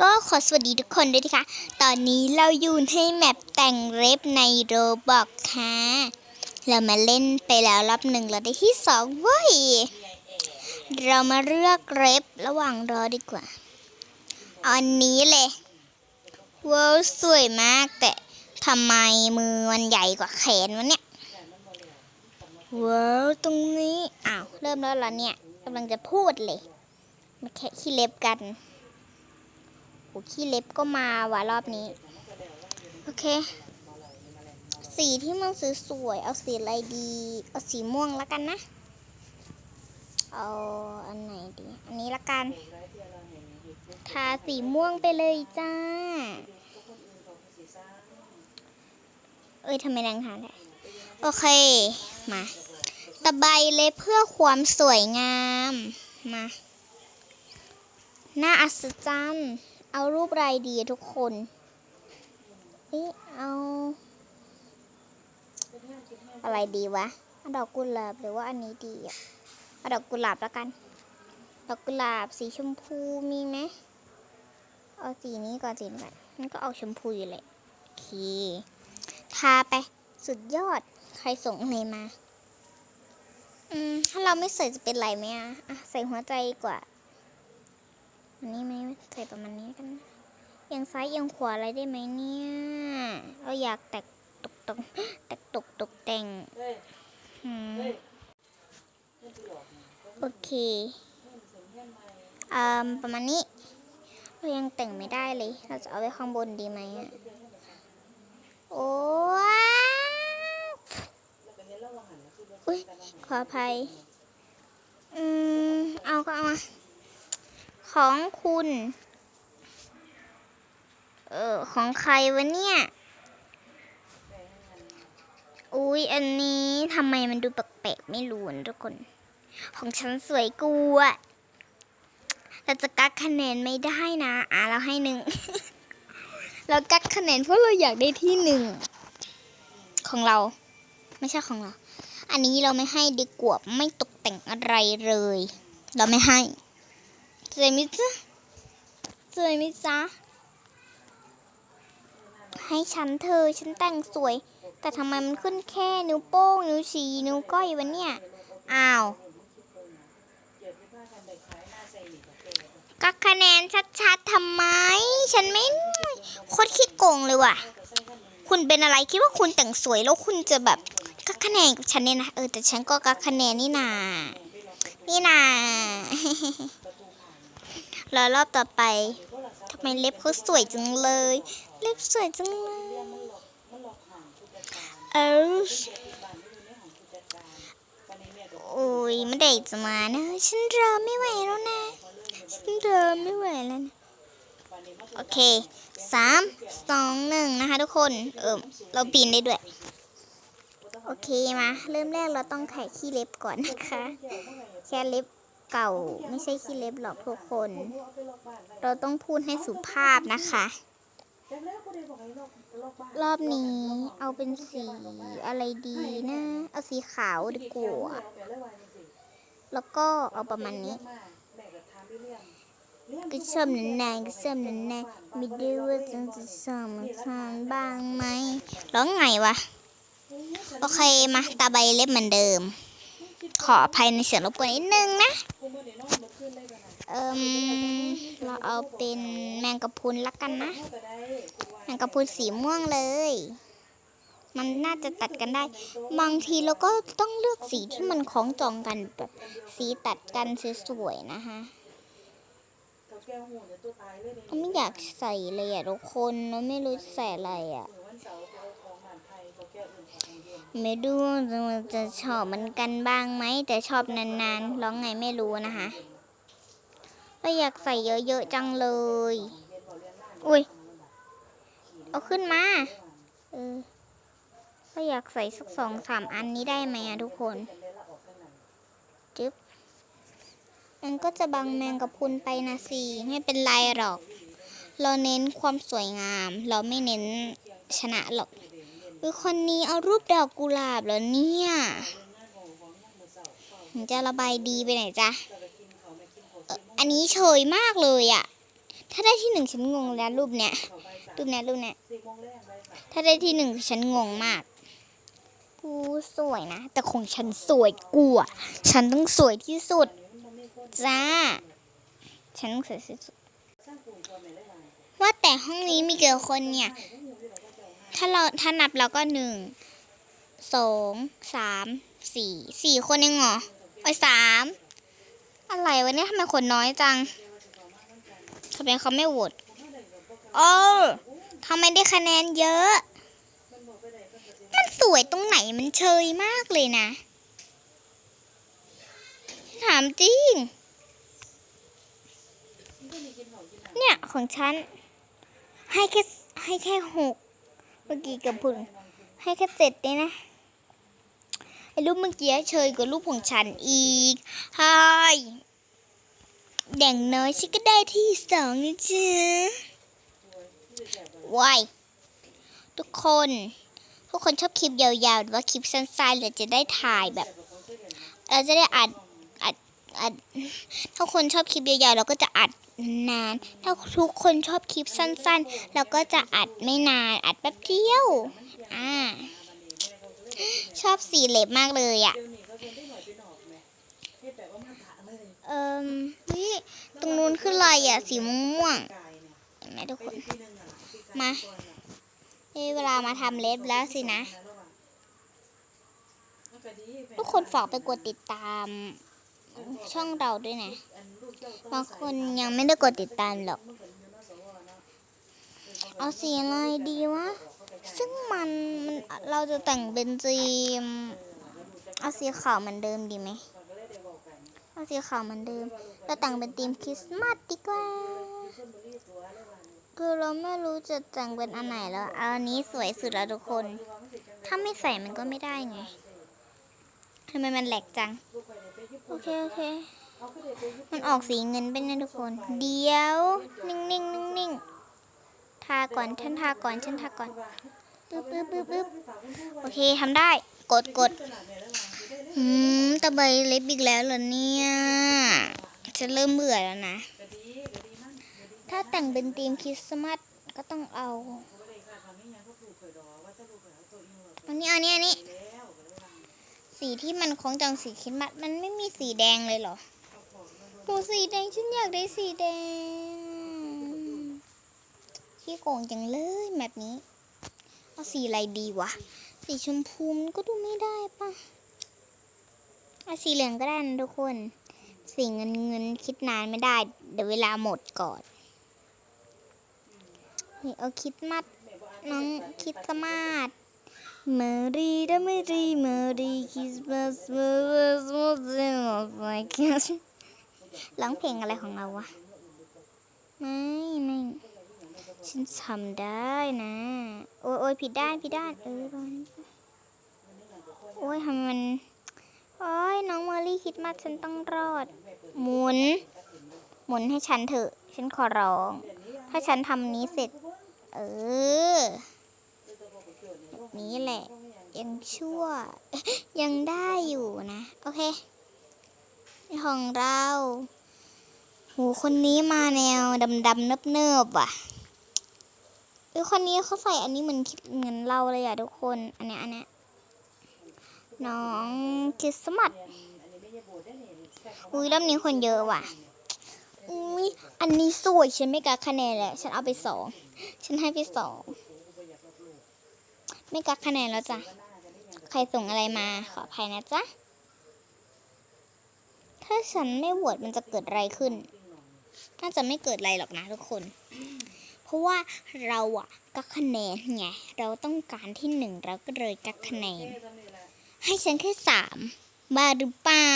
ก็ขอสวัสดีทุกคนด้วยนะคะ ตอนนี้เราอยู่ในแมปแต่งเล็บในโรบอกค่ะ เรามาเล่นไปแล้วรอบหนึ่งเราได้ที่สองเว้ย เรามาเลือกเล็บระหว่างรอดีกว่าอาอันนี้เลยว้าวสวยมากแต่ทำไมมือมันใหญ่กว่าแขนวะเนี่ยว้าวตรงนี้ อ้าว เริ่มแล้วเหรอเนี่ยกำลังจะพูดเลย มาแค่ขี้เล็บกัน ขี้เล็บก็มาว่ะรอบนี้ โอเค สีที่มันสวยๆเอาสีอะไรดี เอาสีม่วงแล้วกันนะ เอาอันไหนดี อันนี้ละกัน ทาสีม่วงไปเลยจ้า เอ้ยทำไมแรงทาได้โอเค มาตะไบเลยเพื่อความสวยงาม มาหน้าอัศจรรย์ เอารูปอะไรดีทุกคนเอ๊ะเอา อะไรดีวะดอกกุหลาบหรือว่าอันนี้ดีอะดอกกุหลาบแล้วกัน ดอกกุหลาบสีชมพูมีไหมเอาสีนี้ก่อนสีนี้ก่อนมันก็เอาชมพูอยู่เลยโอเคทาไปสุดยอดใครส่งอะไรมา อืม ถ้าเราไม่ใส่จะเป็นไรไหมอะอะใส่หัวใจดีกว่า อันนี้ไหมใส่ประมาณนี้กันนะเอียงซ้ายเอียงขวาอะไรได้ไหมเนี่ย เราอยากแตกตกตกแตกตกตกแต่งอืมโอเคอ่าประมาณนี้ เรายังแต่งไม่ได้เลย เราจะเอาไว้ข้างบนดีไหมอะ โอ้ว้าวอุ้ยขออภัย อืม เอาก็เอามา ของคุณ เออ ของใครวะเนี่ย อุ้ยอันนี้ทำไมมันดูแปลกๆไม่รู้นะทุกคน ของฉันสวยกูอะเราจะกักคะแนนไม่ได้นะ อะเราให้หนึ่ง เรากักคะแนนเพราะเราอยากได้ที่หนึ่ง ของเรา ไม่ใช่ของเรา อันนี้เราไม่ให้ดีกว่าไม่ตกแต่งอะไรเลย เราไม่ให้ มิจ๊ะเจมิจ๊ะให้ฉันเธอฉันแต่งสวย แต่ทำไมมันขึ้นแค่นิ้วโป้ง นิ้วชี้นิ้วก้อยวะเนี่ย อ้าวกักคะแนนชัดๆทำไม ฉันไม่โคตรขี้โกงเลยว่ะ คุณเป็นอะไรคิดว่าคุณแต่งสวยแล้วคุณจะแบบกักคะแนนกับฉันเนี่ยนะเออแต่ฉันก็กักคะแนนนี่นานี่นา แล้วรอบต่อไปทำไมเล็บเขาสวยจังเลย เล็บสวยจังเลยเออโอ้ยไม่ได้จะมานะ ฉันรอไม่ไหวแล้วนะ ฉันรอไม่ไหวแล้วนะโอเคสามสองหนึ่งนะคะทุกคน เออเราปีนได้ด้วย โอเคมา เริ่มแรกเราต้องไขขี้เล็บก่อนนะคะ แค่เล็บ เก่าไม่ใช่ขี้เล็บหรอกทุกคน เราต้องพูดให้สุภาพนะคะ รอบนี้เอาเป็นสีอะไรดีนะ เอาสีขาวดีกว่าแล้วก็เอาประมาณนี้ก็ชอบนันแนก็ชอบนันแนไม่ได้ว่าจะจะสอมันทานบ้างไหมร้องไงวะ โอเคมาตาใบเล็บเหมือนเดิม ขออภัยในเสียงรบกวนนิดนึงนะ เอิมเราเอาเป็นแมงกะพรุนละกันนะ แมงกะพรุนสีม่วงเลย มันน่าจะตัดกันได้ บางทีเราก็ต้องเลือกสีที่มันคล้องจองกันแบบสีตัดกันสวยๆนะคะไม่อยากใส่เลยอะทุกคนเราไม่รู้จะใส่อะไรอะ ไม่ดูว่ามันจะชอบมันกันบ้างไหม แต่ชอบนานๆ ร้องไงไม่รู้นะคะเราอยากใส่เยอะๆจังเลย อุ้ย เอาขึ้นมา เออเราอยากใส่สักสองสามอันนี้ได้ไหมอะทุกคน จึ๊บมันก็จะบังแมงกะพุนไปนะสิ ไม่เป็นไรหรอก เราเน้นความสวยงาม เราไม่เน้น ชนะหรอกคือคนนี้เอารูปดอกกุหลาบแล้วเนี่ยจะระบายดีไปไหนจ๊ะ อันนี้เฉยมากเลยอะ ถ้าได้ที่หนึ่งฉันงงแล้วรูปเนี้ย รูปเนี้ยรูปเนี้ย ถ้าได้ที่หนึ่งฉันงงมาก กูสวยนะ แต่ของฉันสวยกว่าฉันต้องสวยที่สุด จ้า ฉันต้องสวยที่สุด ว่าแต่ห้องนี้มีกี่คนเนี่ย ถ้าเราถ้านับเราก็หนึ่งสองสามสี่สี่คนเองเหรอไอ้สามอะไรวะเนี่ยทำไมคนน้อยจังทำไมเขาไม่โหวตโอ้ทำไมได้คะแนนเยอะ มันสวยตรงไหนมันเชยมากเลยนะ ถามจริง เนี่ยของฉัน ให้แค่ให้แค่หก เมื่อกี้กับพุ่งให้แค่เจ็ดเนี่ยนะไอ้รูปเมื่อกี้เชยกว่ารูปของฉันอีกฮายอย่างน้อยฉันก็ได้ที่สองนะจ๊ะว้ายทุกคนทุกคนชอบคลิปยาวๆ หรือว่าคลิปสั้นๆเราจะได้ถ่ายแบบ เราจะได้อัด อัด ถ้าคนชอบคลิปยาวๆเราก็จะอัดนาน ถ้าทุกคนชอบคลิปสั้นๆ เราก็จะอัดไม่นาน อัดแป๊บเดียว อ่า ชอบสีเล็บมากเลยอะ่ะเอิมเฮ้ยตรงนู้นคืออะไรอะ่ะ สีม่วงเห็นไหมทุกคน มาเอ้ยเวลามาทำเล็บแล้วสินะ ทุกคนฝากไปกดติดตาม ช่องเราด้วยนะ บางคนยังไม่ได้กดติดตามหรอก เอาสีอะไรดีวะ ซึ่งมันมันเราจะแต่งเป็นธีมเอาสีขาวเหมือนเดิมดีไหม เอาสีขาวเหมือนเดิมเราแต่งเป็นธีมคริสต์มาสดีกว่า คือเราไม่รู้จะแต่งเป็นอันไหนแล้ว อันนี้สวยสุดแล้วทุกคน ถ้าไม่ใส่มันก็ไม่ได้ไง ทำไมมันแหลกจัง โอเค โอเค มันออกสีเงินเป็นนะทุกคน เดี๋ยว นิ่งนิ่งนิ่งนิ่งทาก่อนฉันทาก่อนฉันทาก่อนปึ๊บปึ๊บปึ๊บปึ๊บโอเคทำได้ กดกดหืมตะใบเล็บอีกแล้วเหรอเนี่ยจะเริ่มเบื่อแล้วนะ ถ้าแต่งเป็นธีมคริสต์มาสก็ต้องเอา อันนี้อันนี้อันนี้ สีที่มันคล้องจองสีคริสต์มาสมันไม่มีสีแดงเลยเหรอโหสีแดงฉันอยากได้สีแดงขี้โกงจังเลยแบบนี้ เอาสีอะไรดีวะ สีชมพูมันก็ดูไม่ได้ปะเอาสีเหลืองก็ได้นะทุกคน สีเงินเงินคิดนานไม่ได้ เดี๋ยวเวลาหมดก่อนนี่เอาคิดมัดน้องคิดสมาดเมอรี ดเมอรีเมอรีคริสต์มาสเมอร์สมอสเซมอสไมคิสร้องเพลงอะไรของเราวะ ไม่ไม่ฉันทำได้นะ โอ้ยโอ้ยผิดด้านผิดด้าน เออระมาณนี้โอ้ยทำมัน โอ้ยน้องเมอรี่คิดมากฉันต้องรอด หมุน หมุนให้ฉันเถอะ ฉันขอร้อง ถ้าฉันทำนี้เสร็จ เออ นี้แหละ ยังชั่ว ยังได้อยู่นะ โอเค ของเราโหคนนี้มาแนวดำๆเนิบๆว่ะเออคนนี้เขาใส่อันนี้เหมือนคิดเหมือนเราเลยอะทุกคน อันเนี้ยอันเนี้ยน้องคริสต์มาสอุ้ยรอบนี้คนเยอะว่ะ อุ้ยอันนี้สวยฉันไม่กักคะแนนแหละ ฉันเอาไปสอง ฉันให้ไปสอง ไม่กักคะแนนแล้วจ้ะ ใครส่งอะไรมาขออภัยนะจ๊ะ ถ้าฉันไม่โหวตมันจะเกิดอะไรขึ้น น่าจะไม่เกิดอะไรหรอกนะทุกคน เพราะว่าเราอะกักคะแนนไง เราต้องการที่หนึ่งเราก็เลยกักคะแนน ให้ฉันแค่สามบาหรือเปล่า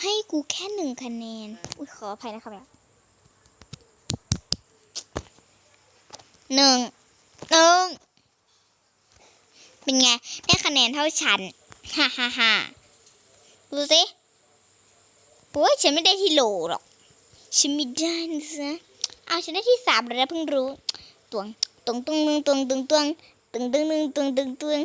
ให้กูแค่หนึ่งคะแนน อุ้ยขออภัยนะครับหนึ่งหนึ่ง เป็นไง ได้คะแนนเท่าฉัน ฮ่าฮ่าฮ่าดูสิโอ้ยฉันไม่ได้ที่โหลหรอก ฉันมีได้นะจ๊ะเอาฉันได้ที่สามแล้วเพิ่งรู้ตวงตวงตวงตวงตวงตวงตวงตึงตึงตึงตึงตึงตึง